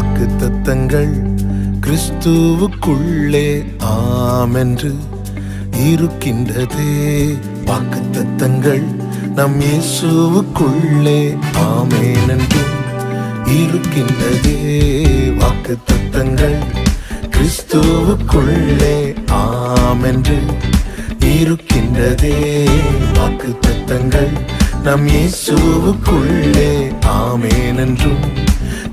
வாக்கு தத்தங்கள் கிறிஸ்துவுக்குள்ளே ஆமென்று இருக்கின்றதே. வாக்கு தத்தங்கள் நம் இயேசுவுக்குள்ளே ஆமேன் இருக்கின்றதே. வாக்கு தத்தங்கள் கிறிஸ்துவுக்குள்ளே ஆமென்று இருக்கின்றதே. வாக்கு தத்தங்கள் நம் இயேசுவுக்குள்ளே ஆமேனென்றும் என்றும்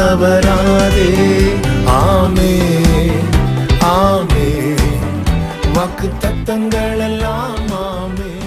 தவறாதே. ஆமே ஆமே. வாக்கு தத்தங்கள் எல்லாம் ஆமே.